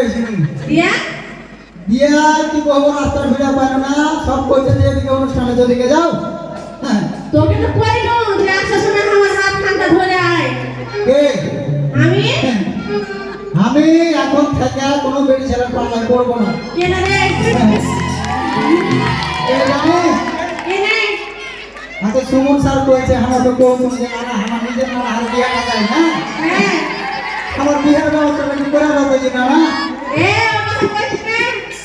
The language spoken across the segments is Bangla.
গেছিল দিয়া? দিয়া কি কহবো রাস্তা পায় না। সব কইছে যে এদিকে অনুষ্ঠানে যেদিকে যাও। হ্যাঁ। তোকে তো কইলো যে আসার সময় আমার হাত খানটা ধরে আয়। কে? আমি? আমি এখন থেকে কোনো বেড়ি ছেলের না। কেন রে? কে জানিস কেনে আচ্ছা সুমন স্যার কয়েছে যে না আমার নিজের নানা হার বিয়া না যায় না? হ্যাঁ। আমার বিয়ের ব্যবস্থা কি করে রাখবে যে না? এ আমার কইছ না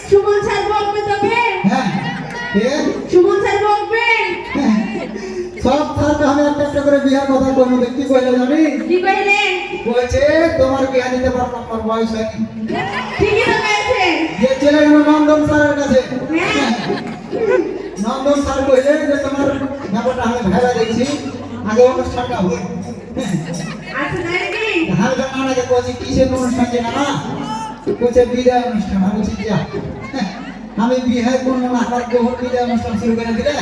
সুমন স্যার বলবে তোকে হ্যাঁ। কে? সুমন স্যার বলবে সব স্যারকে আমি একটা একটা করে বিয়ার কথা করব কি কইলে জানি? কি কইলে? বলছে তোমার বিয়া দিতে পারব না, তোমার বয়স হয়নি। ঠিকই তো কইছে। যে নন্দন স্যারের কাছে। হ্যাঁ। নন্দন স্যার কইলে যে তোমার ব্যাপারটা আমি ভেবে দেখছি আগে অনুষ্ঠানটা নাকি হালকা নানাকে বলছি কিসের অনুষ্ঠান যে না? বলছে বিদায় অনুষ্ঠান আমি বলছি যা। আমি বিয়ে করব না আমার বহু বিদায় অনুষ্ঠান শুরু করে দিলে?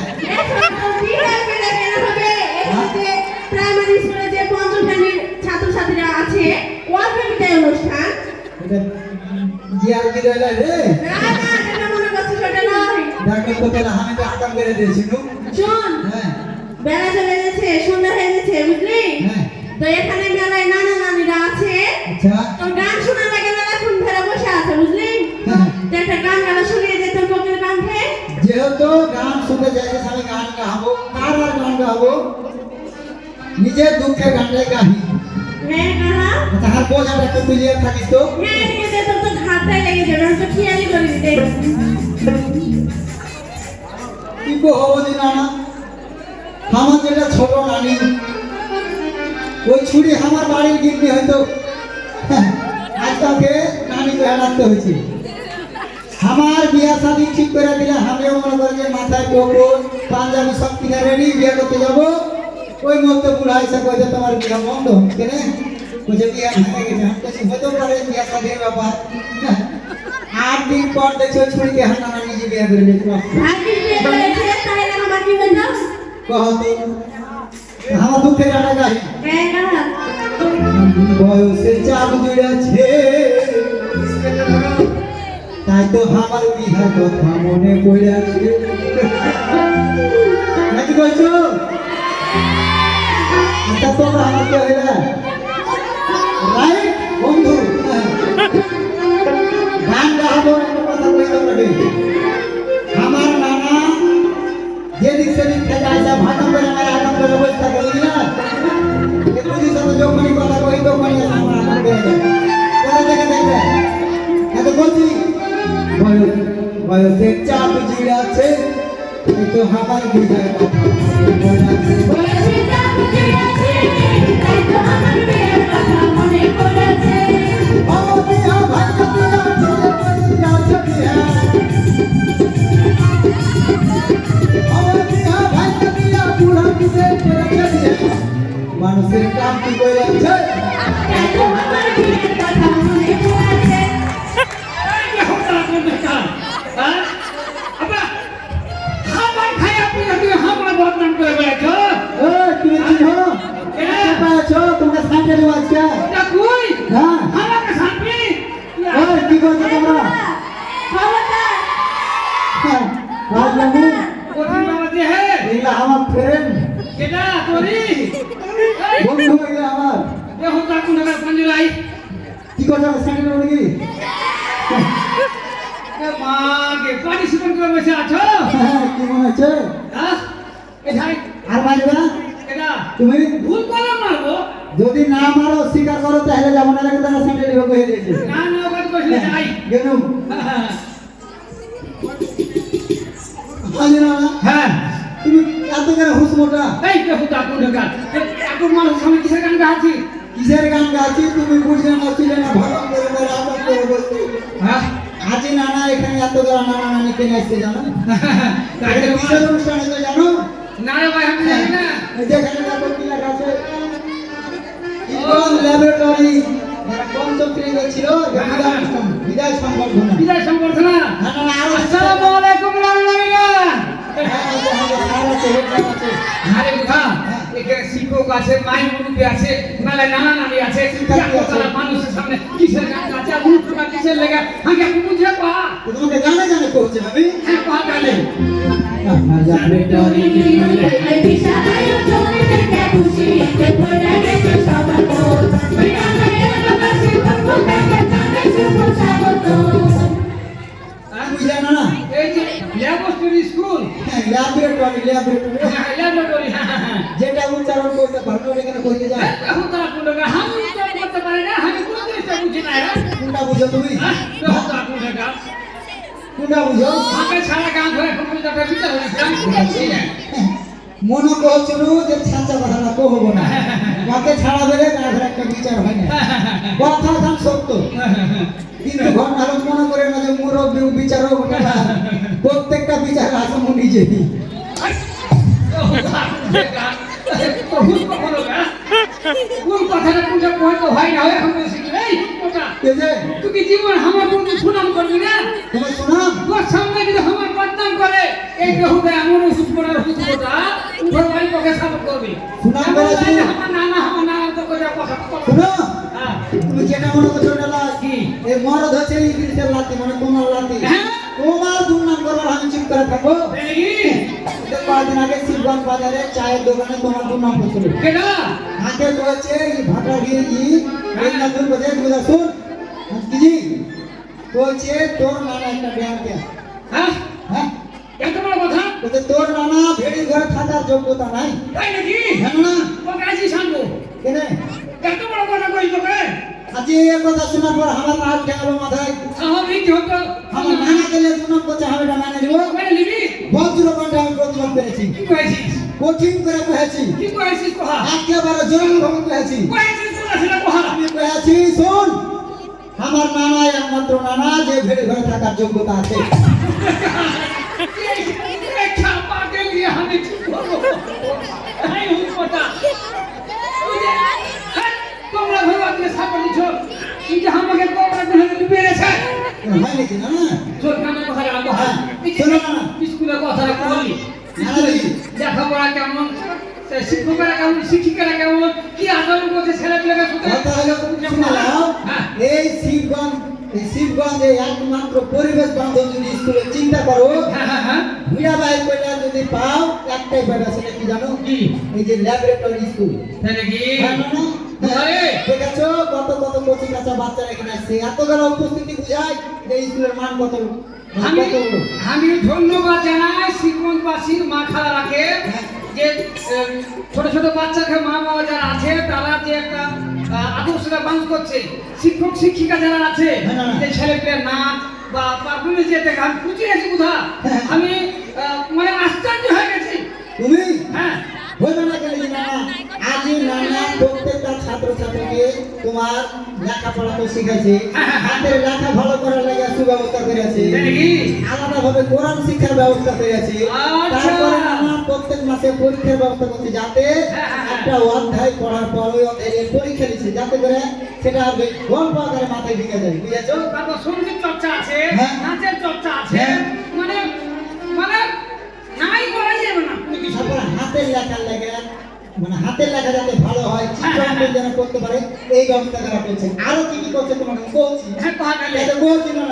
কেন প্রাইমারি স্কুলে যে পঞ্চম শ্রেণির ছাত্রছাত্রীরা আছে ওর বিদায় অনুষ্ঠান জিয়ার বিদায় লাই রে। না না? এটা মনে করছিস ওটা নয় দেখো তো তাহলে আমি তো আকাম করে দিয়েছি নু। হ্যাঁ। বেলা চলে গেছে সন্ধ্যা হয়ে গেছে বুঝলি? হ্যাঁ। তো এখানে মেলায় নানা নানিরা আছে। আচ্ছা। তো গান শোনার লাগে মেলাক্ষণ ধরে বসে আছে বুঝলি? হ্যাঁ। তো একটা গান গানা শুনিয়ে তোর কোকিল কণ্ঠে। যেহেতু গান শুনতে চাইছিস আমি গান গাবো। কার আর গান গাবো? নিজের দুঃখের গানটাই গাহি হ্যাঁ কাহা? তাহার বোঝাটা একটু তুলিয়ে থাকিস তো। হ্যাঁ ঠিক আছে তোর তো ঘাটটাই লেগে যাবে আমি তো খেয়ালই করি দিতে কি হব দিন না আমার যেটা ছোট নানি ওই ছুরি আমার বাড়ির গিন্নি হয়তো আজ তাকে নানিকে হারাতে হয়েছে। আমার বিয়া শাদি ঠিক করে দিলে আমিও মনে করি যে মাথায় কোকর পাঞ্জাবি সব কিনে রেডি বিয়ে করতে যাব। ওই মধ্যে বুড়া এসে কয়েছে তোমার বিয়া বন্ধ হচ্ছে না বলছে বিয়া ভেঙে গেছে? আমি হতেও পারে বিয়া শাদির ব্যাপার। আট দিন পর দেখছি ছুরিকে হান্না নিজে বিয়ে করে করেছে তাহলে আমার দুঃখে আমার গানা গাই হ্যাঁ বয়সে চাপ জুড়েছে। তাই তো আমার বিহার কথা মনে পড়ে আছে। নাকি বলছো আচ্ছা তোমরা আমাকে হইলে বয়সের চাপ জিড়াছে তুমি তো আমার বিদায়। বয়সে চাপ দিয়েছে তুমি তো আমার বিয়ের বন্ধু আমার কি নাকি হ্যাঁ, কি মনে হচ্ছে? আর মারবে না? তুমি? ভুল করে মারবো। যদি না মারো স্বীকার করো তাহলে যাব না কিন্তু তারা সাথে দেবো হয়ে দিয়েছে না না ওখানে বসলে যাই গেলুম। হাজিরা হ্যাঁ তুমি এত করে হুস মোটা? এই দেখো তো মানুষ আমি কিসের গান গাচ্ছি কিসের গান গাচ্ছি তুমি বুঝলে না ছিলে না ভালো করে বলে আবার করে বলছি হ্যাঁ? আজি নানা এখানে এত করে নানা নানি কেনে আসছে জানো? তাই এটা তো কিসের অনুষ্ঠান আছে জানো? না রে ভাই আমি জানি না। যেখানে দেখো কি লেখা আছে। ইকন ল্যাবরেটরি যারা পঞ্চম শ্রেণীতে ছিল যে বিদায় অনুষ্ঠান বিদায় সংবর্ধনা। বিদায় না না না আরও আছে। আসসালামু আলাইকুম আরে বুঝা এখানে আছে মাই মুরব্বী আছে নানা আছে কি মানুষের সামনে লেগে আগে বুঝে পা করছে আমি হ্যাঁ পা গালে আমার যাবে টরি বুঝলে কোন কথাটা কোনটা কয়তো হয় না এখন বলছি কি এই কোনটা কে যে তুই কি জীবন আমার কোন সুনাম করবি না তোমার শোনাম তোর সামনে যদি আমার বদনাম করে এই বেহুদা এমন ওষুধ করার ওষুধ কথা উঠোর বাড়ি সাপোর্ট করবি সুনাম যে আমার নানা আমার নানা তো করে কথা কথা হ্যাঁ তুমি যেটা মনে করছ ওটা লাশ কি? এই মরদ হচ্ছে ইংলিশের লাতি মানে তোমার লাতি হ্যাঁ? তোমার দুর্নাম করবার আমি চুপ করে থাকব কয়েকদিন আগে শিবগঞ্জ বাজারে চায়ের দোকানে তোমার দুর্নাম হাতে কয়েছে ভাটা দিয়ে ই এই না বাজে বুঝা শুন কি তোর নানা একটা ব্যায়াম দেয়া হ্যাঁ? হ্যাঁ এত বড় কথা? বলছে তোর নানা ভেড়ি ঘরে থাকার যোগ্যতা নাই তাই নাকি? না তোকে আজই শানবো। কেনে এত বড় কথা কইস তোকে? আজ এই কথা শোনার পর আমার মাল খেয়ালো মাথায় স্বাভাবিক হতো। আমার নানা গেলে দুর্নাম করছে আমি এটা মানে নিব ওখানে নিবি? বজ্র কণ্ঠে আমি প্রতিবাদ করেছি কি কয়েছিস? কঠিন করে কহেছি কি কয়েছিস কহা? একেবারে জরুরি ভাবে কহেছি কয়েছিস তোরা সেটা কহা। আমি কহেছি শোন আমার নানা একমাত্র নানা যে ভেড়ি ঘরে থাকার যোগ্যতা আছে এই- আমি কি করব? এই। যে আমাকে তোমরা ধরে রেখেছে। হয় নাকি না তোর কানে কথা রাখব, হ্যাঁ। শোনো না। স্কুলে কথা রাখব বলি। লেখাপড়া কেমন? শিক্ষকেরা কেমন? শিক্ষিকারা কেমন? কি আচরণ করছে ছেলে পেলেকে কথা হলো শুনে নাও হ্যাঁ। এই শিবগঞ্জ শিবগঞ্জে একমাত্র পরিবেশ বান্ধব যদি স্কুলে চিন্তা করো হ্যাঁ হ্যাঁ ভিড়া বাইর করে যদি পাও একটাই পাবে সেটা কি জানো? কি? এই যে ল্যাবরেটরি স্কুল তাই নাকি হ্যাঁ, না, না? আরে! দেখেছ কত কত কোচিং কাঁচা বাচ্চারা এখানে আসছে এত বেলা উপস্থিতি বুঝায় যে স্কুলের মান কত আমি আমি ধন্যবাদ জানাই শ্রীমন্তবাসীর মা খালারাকে যে ছোট ছোট বাচ্চাকে মা বাবা যারা আছে তারা যে একটা আদর্শটা বাঞ্চ করছে শিক্ষক শিক্ষিকা যারা আছে হ্যাঁ, হ্যাঁ। যে ছেলে পেলে নাচ বা পারফরমেন্স যে দেখে আমি খুঁজে গেছি কোথা হ্যাঁ। আমি মানে আশ্চর্য হয়ে গেছি তুমি হ্যাঁ না কেন নানা প্রত্যেকটা ছাত্র তোমার লেখাপড়া তো হাতের লেখা ভালো করার লাগে সুব্যবস্থা করেছে তাই নাকি আলাদা ভাবে কোরআন শিক্ষার ব্যবস্থা করেছে আচ্ছা। তারপরে নানা প্রত্যেক মাসে পরীক্ষার ব্যবস্থা করছে যাতে। একটা অধ্যায় পড়ার পর ওই অধ্যায়ের পরীক্ষা দিচ্ছে যাতে করে সেটা গল্প আকারে মাথায় ঢুকে যায় বুঝেছ তারপর সংগীত চর্চা আছে হ্যাঁ। হাতের লেখা যাতে ভালো হয় চিত্রাঙ্কন যেন করতে পারে এই ব্যবস্থা তারা করছে আরও কি কি করছে তোমাকে হ্যাঁ এটা বলছি না।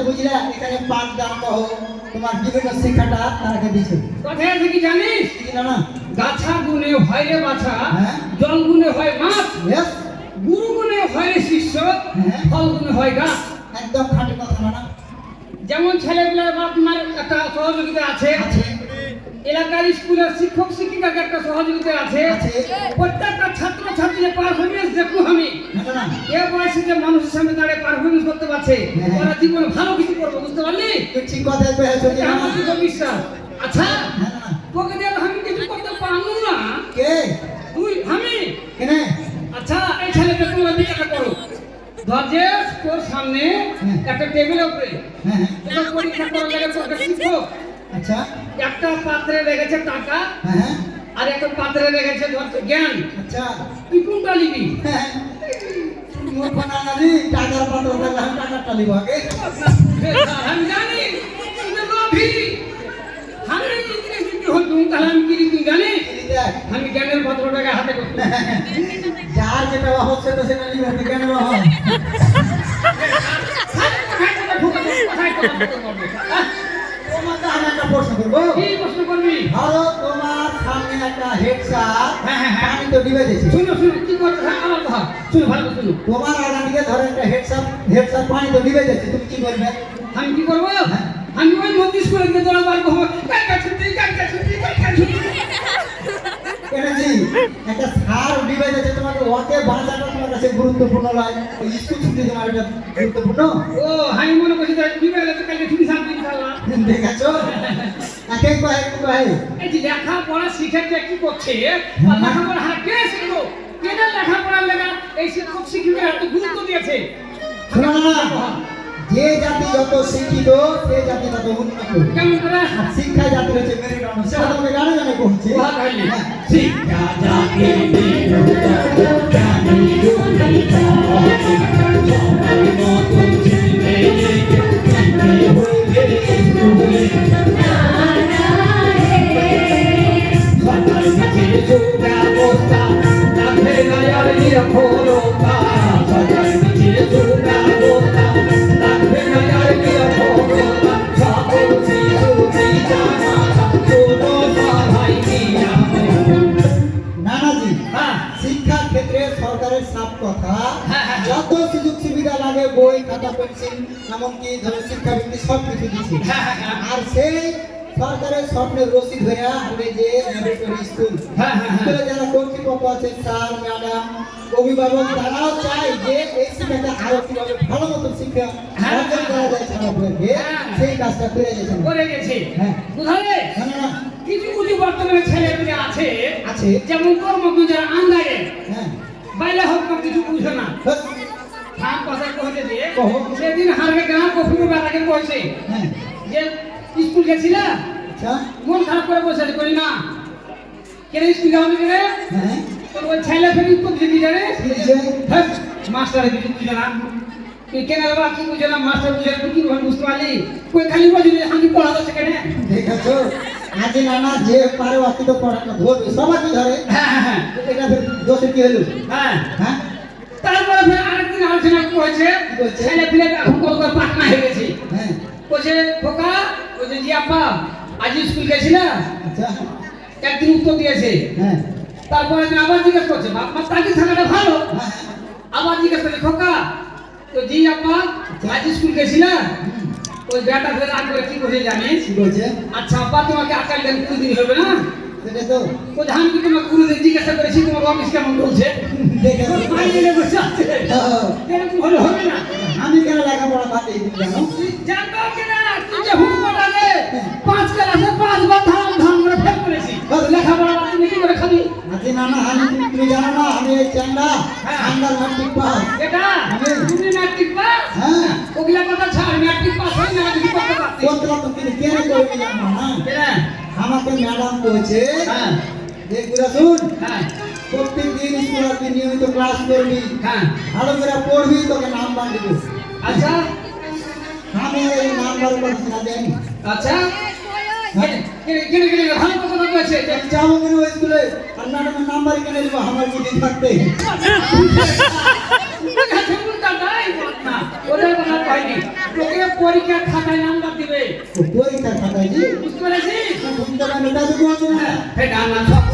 বুঝলে এখানে পাঠ তোমার বিভিন্ন শিক্ষাটা তারাকে কথায় আছে কি জানিস? না না গাছা হয় রে বাছা হ্যাঁ। জল গুনে হয় মাছ গুরু গুনে হয় রে শিষ্য হ্যাঁ। ফল গুনে হয় গাছ। একদম খাঁটি কথা না না যেমন ছেলেগুলোর বাপ মার একটা সহযোগিতা আছে আছে। এলাকার স্কুলের শিক্ষক শিক্ষিকাকে একটা সহযোগিতা আছে। প্রত্যেকটা ছাত্র ছাত্রীর পারফরমেন্স দেখব আমি। এ বয়সে যে মানুষের সামনে দাঁড়িয়ে পারফরমেন্স করতে পারছে হ্যাঁ। ওরা জীবনে ভালো কিছু করবে বুঝতে পারলি? তুই ঠিক কথাই কয়েছো যে আমার দৃঢ় বিশ্বাস। আচ্ছা হ্যাঁ তোকে দিয়ে আমি কিছু করতে পারব না। কে? তুই আমি? কেনে? আচ্ছা এই ছেলেকে তোমরা বিচারটা করো। ধর তোর সামনে একটা টেবিলের উপরে হ্যাঁ হ্যাঁ। পরীক্ষা করা লাগে তোর একটা শিক্ষক। আচ্ছা। একটা পাত্রে রেখেছে টাকা হ্যাঁ হ্যাঁ। আর একটা পাত্রে রেখেছে ধর জ্ঞান। আচ্ছা। তুই কোনটা নিবি? হ্যাঁ। নানি টাকার পাত্র আমি আমি জানি। আমি জ্ঞানের পাত্রটাকে হাতে যার যেটা হচ্ছে তো সেটা নিব তোমাকে আমি একটা প্রশ্ন করব। কি প্রশ্ন করবি? ধরো তোমার একটা হেড স্যার হ্যাঁ, হ্যাঁ, হ্যাঁ। তো ডিবে দিয়েছে শুনো শুনো কি করতে হয় আমার কথা শুনো ভালো শুনো। তোমার আগামীকে ধরো একটা হেড স্যার হেড স্যার পানি তো ডিবে দিয়েছে তুমি কি করবে? আমি কি করব। আমি ওই নোটিশ করে দিয়ে তোরা বাড়ি হব। কালকা ছুটি কালকা ছুটি কালকা ছুটি। কেনেছি একটা সার ডিবে দিয়েছে তোমাকে ওকে বাঁচাটা তোমার কাছে গুরুত্বপূর্ণ লাগে স্কুল ছুটি তোমার এটা গুরুত্বপূর্ণ? ও আমি মনে করছি তাই কি কালকে ছুটি সাত দিন খাওয়া একে কয় এক কয় এই যে লেখাপড়া শিখেছে কি করছে? আর লেখাপড়া হ্যাঁ কে শিখলো। কেনা লেখাপড়ার লেখা? এই শিক্ষক শিক্ষিকা এত গুরুত্ব দিয়েছে। শোনো যে জাতি যত শিক্ষিত সে জাতি তত উন্নত। কেমন করে? শিক্ষা জাতি হচ্ছে মেরুদণ্ড সেটা তোমাকে গানে গানে বলছি। উহা গাইলি। হ্যাঁ। শিক্ষা জাতি নানাজি সরকারের সাপ কথা হ্যাঁ, হ্যাঁ। যত সুযোগ সুবিধা লাগে বই খাতা পেন্সিল এমনকি ধরো শিক্ষাবৃত্তি সব কিছু দিচ্ছে হ্যাঁ, হ্যাঁ। আর সেই সরকারের স্বপ্নের রসিদ হয়ে আমরা যে ল্যাবরেটরি স্কুল হ্যাঁ, হ্যাঁ, হ্যাঁ। স্কুলে কর্তৃপক্ষ আছে স্যার ম্যাডাম অভিভাবক তারাও চায় যে এই শিক্ষাটা আরও কীভাবে ভালো মতো শিক্ষা হ্যাঁ, অর্জন করা যায় ছাত্রদেরকে হ্যাঁ। সেই কাজটা করে গেছেন। করে গেছে। হ্যাঁ। বুঝলে? না, কিছু কিছু বর্তমানে ছেলেগুলি আছে আছে। যেমন কর্মজ্ঞ যারা আন্দারে হ্যাঁ। বাইরে হোক কিছু বুঝে না। থাম কথা দিয়ে সেদিন হারবে গাঁ কফির বেলাকে কইছে হ্যাঁ। যে স্কুল গেছিল? আচ্ছা। মন খারাপ করে বসে করি না। কেন স্কুল যাও না কেন? হ্যাঁ। তোর ওই ছেলে ফের কি জানে কি যে হ্যাঁ মাস্টার কিছু বুঝে না তুই কেন বাবা কি বুঝে না মাস্টার বুঝে তুই কি বুঝতে পারলি? কই খালি বুঝলি আমি পড়া যাচ্ছে কেন? দেখেছ? আজ নানা যে পারে অতি তো পড়াটা ধরবে সবাইকে ধরে। হ্যাঁ হ্যাঁ হ্যাঁ। এটা ফের দোষে কি হলো? হ্যাঁ। হ্যাঁ? তারপরে ফের আরেকদিন আলোচনা করেছে কি? ছেলে পিলে এখন কত পাকনা হয়ে গেছে। হ্যাঁ। বলছে খোকা বলছে জি আপা আজ স্কুল গেছিল? আচ্ছা। একদিন উত্তর দিয়েছে। হ্যাঁ। তারপরে দিন আবার জিজ্ঞেস করছে তাকে থাকাটা ভালো? হ্যাঁ। আবার জিজ্ঞেস করছে খোকা তো জি আপা আজ স্কুল গেছিল? ওই ফের রাগ করে কি করছে জানিস? বলছে? আচ্ছা আপা তোমাকে আকাল দেন কুড়ি দিন হবে না? সেটা তো। ধান কি তোমাকে কুড়ি দিন জিজ্ঞাসা করেছি তোমার অফিস কেমন চলছে? দেখেছ মাইনে বসে আছে। হ্যাঁ। এরকম হলে হবে না। আমি কেন লেখাপড়া বাদ দিয়ে জানো তুই কিনা? তুই যে হুক পাঁচ ক্লাসে পাঁচবার ধান ধান করে ফেল করেছি লেখাপড়া বাদ দিয়ে কি করে খাবি? আজ নানা আমি তুমি- তুমি জানো না আমি এই চ্যাংড়া হ্যাঁ। Under matric pass. এটা? আমি- তুমি ম্যাট্রিক পাস? হ্যাঁ। ওগুলা কথা ছাড় ম্যাট্রিক পাস না কিছু করতে পারতিস কোনটা তো তুমি কেন করবি জানো না? কেনা? আমাকে ম্যাডাম বলছে হ্যাঁ। যে হ্যাঁ। প্রত্যেক দিন স্কুল আসবি নিয়মিত ক্লাস করবি হ্যাঁ। ভালো করে পড়বি তোকে নাম্বার দিব। আচ্ছা। আমি এই নাম্বার করছি না জানি আচ্ছা। ভালো কথা কইছে যাব কেন ওই স্কুলে আর ম্যাডামের নাম্বার কেন দিব আমার বুদ্ধি থাকতে। পরীক্ষার খাতায় নাম্বার দিবে পরীক্ষা খাতায় জি বুঝতে পেরেছিস? তুমি তো আমি দাদু বলছো না। হ্যাঁ ডানা সব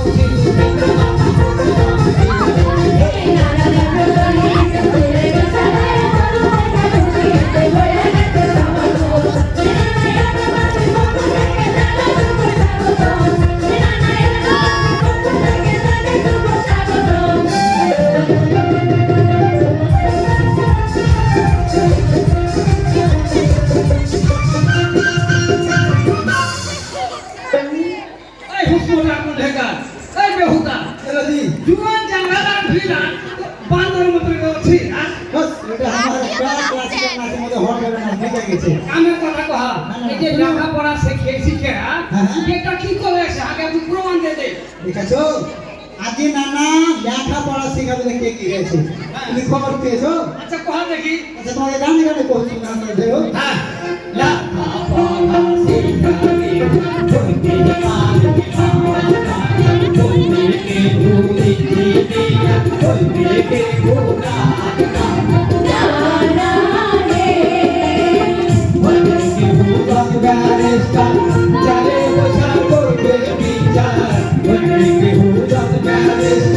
না বুঝে গেছে কামের কথা কহা এই যে লেখাপড়া শেখে শিখে হ্যাঁ, হ্যাঁ। এটা কি করে আগে তুই প্রমাণ দে দে দেখেছ আজকে নানা লেখাপড়া শেখাবে কে কি গেছে তুমি খবর পেয়েছ আচ্ছা কহা দেখি আচ্ছা তোমাকে গানে গানে কৌশল গান করে দেবো হ্যাঁ বুঝতে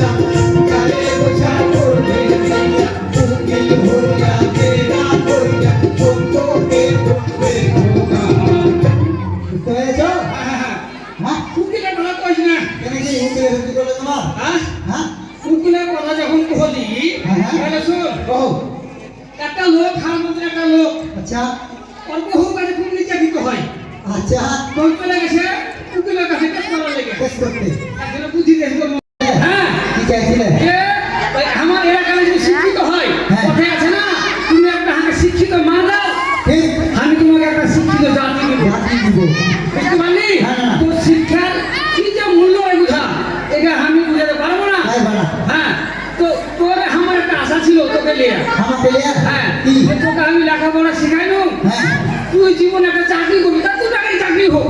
চাকরি করবি তা তুই চাকরি হোক।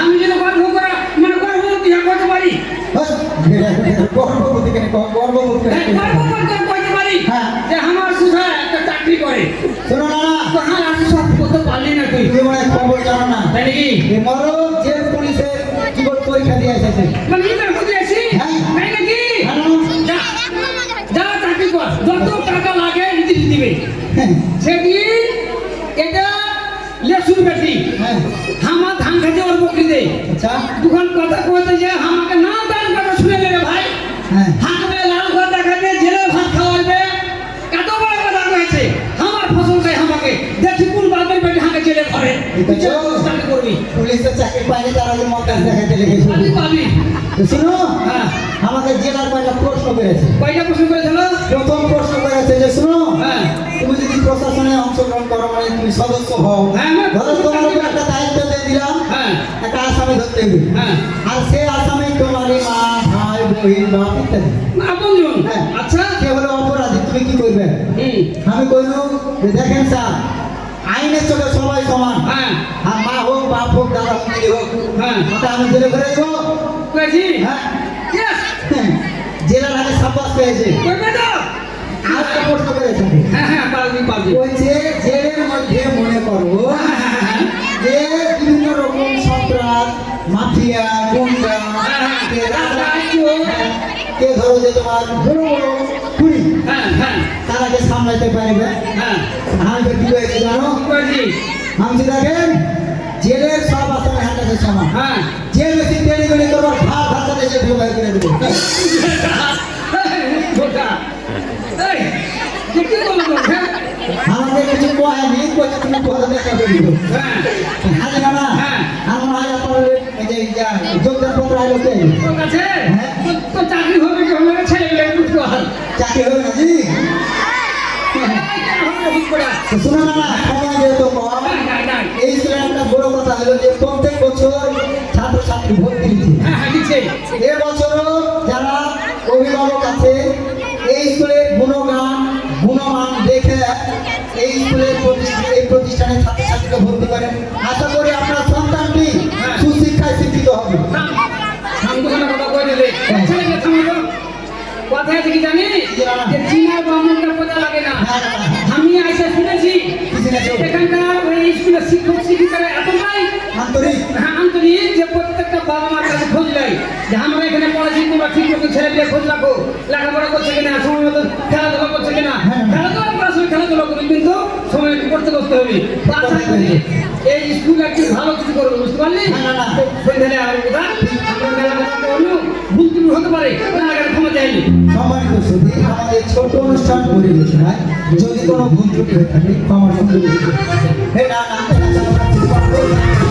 আমি যেন গর্ব করা মানে গর্ভবতী হয়ে করতে পারি গর্ভবতী কেন গর্ভবতী পারি। যে আমার সুধা একটা চাকরি করে শোনো না করতে পারলি না তুই। তুই মনে হয় খবর জানো না। তাই নাকি? মরো জেল পুলিশের জীবন পরীক্ষা দিয়ে এসেছে। মানে ইন্টার বুঝে আসি? হ্যাঁ। তাই নাকি? জানো? যা যা চাকরি কর। যত টাকা লাগে দিবে। হ্যাঁ, সেদিন এটা লেসুর বেটি হ্যাঁ আমার ধান খেতে ওর বকরি দেয় আচ্ছা দুখান কথা কইতে যে আমাকে না দান কথা শুনে নেবে ভাই হ্যাঁ হাঁকবে লাল ঘর দেখাবে জেলে ভাত খাওয়াবে কত বড় কথা কয়েছে আমার ফসল খাই আমাকে দেখি কোন বাপের বেটি হাঁকে জেলে ঘরে তুই যে চাকরি করবি তারা যে দেখাতে লেগেছে পাবি হ্যাঁ আমাদের জেলার কয়টা প্রশ্ন করেছে? কয়টা প্রশ্ন করেছিল প্রথম প্রশ্ন করেছে যে শোনো হ্যাঁ। তুমি যদি প্রশাসনে অংশগ্রহণ করো মানে তুমি সদস্য হও হ্যাঁ, আমি- ধরো তোমার একটা দায়িত্ব দিয়ে দিলাম হ্যাঁ। একটা আসামি ধরতে হ্যাঁ। আর সে আসামি মা ভাই বহিন বাপ ইত্যাদি। আপনজন হ্যাঁ। আচ্ছা। সে হলো অপরাধী তুমি কি করবে? আমি কইলু দেখেন স্যার আইনের চোখে সবাই সমান। হ্যাঁ। আর মা হোক বাপ হোক দাদা হোক হোক হ্যাঁ। ওটা আমি জেলে করে দেবো। হ্যাঁ। জেলার আগে সাব্বাস পেয়েছে। আর একটা প্রশ্ন করেছে হ্যাঁ হ্যাঁ পারবি পারবি। বলছে জেলের মধ্যে মনে করো যে বিভিন্ন রকম সন্ত্রাস মাফিয়া গুন্ডা কে ধরো যে তোমার কুড়ি? হ্যাঁ হ্যাঁ। তারাকে সামলাতে পারবে। হ্যাঁ। আমি তো কি হয়েছে জানো? আমি দেখেন জেলের সব আসলে হাতে সমান। হ্যাঁ। যে বেশি দেরি করে তোমার ভাত ভাত দেশে ঢুকাই করে দেবো। আমাদের কিছু হ্যাঁ। আমার এই যে হ্যাঁ। চাকরি হবে ছেলে চাকরি হবে না জি শোনো না সময় যেহেতু কম এই স্কুলে একটা বড় কথা হলো যে প্রত্যেক বছর ছাত্র ছাত্রী ভর্তি দিচ্ছে হ্যাঁ হ্যাঁ দিচ্ছে এ বছরও যারা অভিভাবক আছে আছে কি জানি যে চীনা বামনটা পয়সা লাগে না। আমি আইসা শুনেছি এখানকার ওই স্কুলের শিক্ষক শিক্ষিকারা এত নাই। আন্তরিক। হ্যাঁ, আন্তরিক যে প্রত্যেকটা বাবা মার কাছে খোঁজ নেয়। যে আমরা এখানে পড়াচ্ছি তোমরা ঠিক মতো ছেলে পেলে খোঁজ রাখো। লেখাপড়া করছে কিনা সময় মতো খেলাধুলা করছে কিনা। হ্যাঁ। খেলাধুলা করার সময় খেলাধুলা করবে কিন্তু সময় করতে হবে। আশা করি। এই স্কুল একটু ভালো কিছু করবে বুঝতে পারলি? কথা আমরা ভুল ত্রুটি হতে পারে না ক্ষমা চাইনি সম্মানিত শ্রুতি আমাদের ছোট অনুষ্ঠান পরিবেশনায় যদি কোনো ভুল ত্রুটি হয়ে থাকে ক্ষমা সুন্দর না না